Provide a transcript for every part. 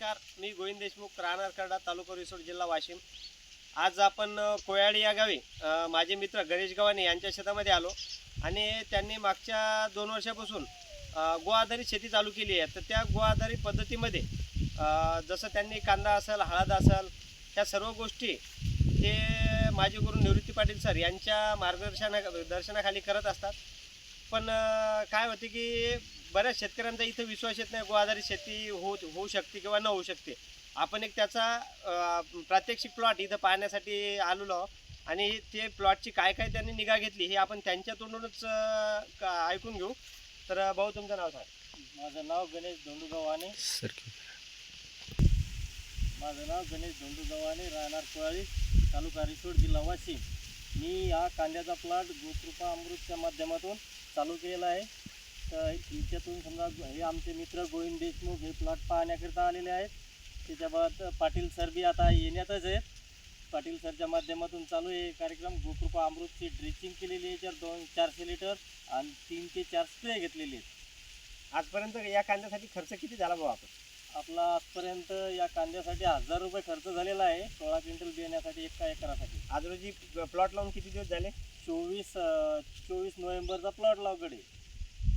नमस्कार मी गोविंद देशमुख राहणार करडा तालुका रिसोड जिल्हा वाशिम. आज आपण कोयाळी कोयाडी या गावी माझे मित्र गणेश गव्हाणे यांच्या शेतामध्ये आलो आणि त्यांनी मागच्या दोन वर्षापासून अ, गो आधारित शेती चालू केली आहे. तर त्या गो आधारित पद्धतीमध्ये जसं त्यांनी कांदा असेल हळद असेल ह्या सर्व गोष्टी ते माझे गुरु निवृत्ती पाटील सर यांच्या मार्गदर्शना दर्शनाखाली करत असतात. पण काय होते की बऱ्याच शेतकऱ्यांचा इथं विश्वास येत नाही गो आधारित शेती हो होऊ शकते किंवा न होऊ शकते. आपण एक त्याचा प्रात्यक्षिक प्लॉट इथं पाहण्यासाठी आलेलो आहोत. आणि ते प्लॉटची काय काय त्यांनी निगा घेतली हे आपण त्यांच्या तोंडूनच ऐकून घेऊ. तर भाऊ तुमचं नाव सांग. माझं नाव गणेश धोंडू गव्हाणे माझं नाव गणेश धोंडू गव्हाणे राहणार कोळाळी तालुका रिसोड जिल्हा वाशिम. मी हा कांद्याचा प्लॉट गोकृपा अमृतच्या माध्यमातून चालू केलेला आहे. तर याच्यातून समजा हे आमचे मित्र गोविंद देशमुख हे प्लॉट पाहण्याकरिता आलेले आहेत. त्याच्याबाबत पाटील सर बी आता येण्यातच आहेत. पाटील सरच्या माध्यमातून चालू आहे कार्यक्रम गोकृपा अमृतची ड्रिचिंग केलेली आहे. याच्यावर दोन चारशे लिटर आणि तीन ते चार स्प्रे घेतलेले आहेत. आजपर्यंत या कांद्यासाठी खर्च किती झाला भाऊ आपण? आपला आजपर्यंत या कांद्यासाठी हजार रुपये खर्च झालेला आहे. सोळा क्विंटल बियाण्यासाठी एका एकरासाठी. आज रोजी प्लॉट लावून किती दिवस झाले? चोवीस चोवीस नोव्हेंबरचा प्लॉट लावकडे.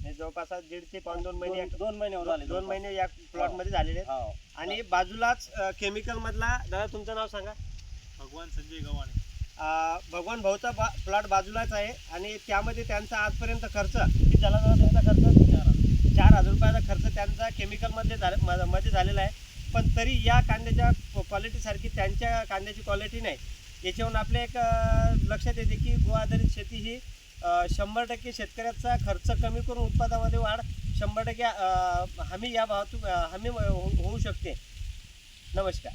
हे जवळपास दीड ते पाऊन दोन महिने दोन- दोन महिन्यावर झाले दोन महिने या प्लॉटमध्ये झालेले आहेत. हो. आणि बाजूलाच केमिकल मधला दादा तुमचं नाव सांगा. भगवान संजय गव्हाणे. अ, भगवान भाऊचा बा प्लॉट बाजूलाच आहे आणि त्यामध्ये त्यांचा आजपर्यंत खर्च किती झाला दादा तुमचा खर्च? चार हजार. रुपयाचा खर्च त्यांचा केमिकलमध्ये झाला म- मध्ये झालेला आहे. पण तरी या कांद्याच्या क्वालिटीसारखी त्यांच्या कांद्याची क्वालिटी नाही. याच्यावरून आपले एक लक्षात येते की गो आधारित शेती ही शंभर टक्के शेतकऱ्याचा खर्च कमी करून उत्पादनामध्ये वाढ शंभर टक्के हमी या भावातून हमी हो- होऊ शकते. नमस्कार.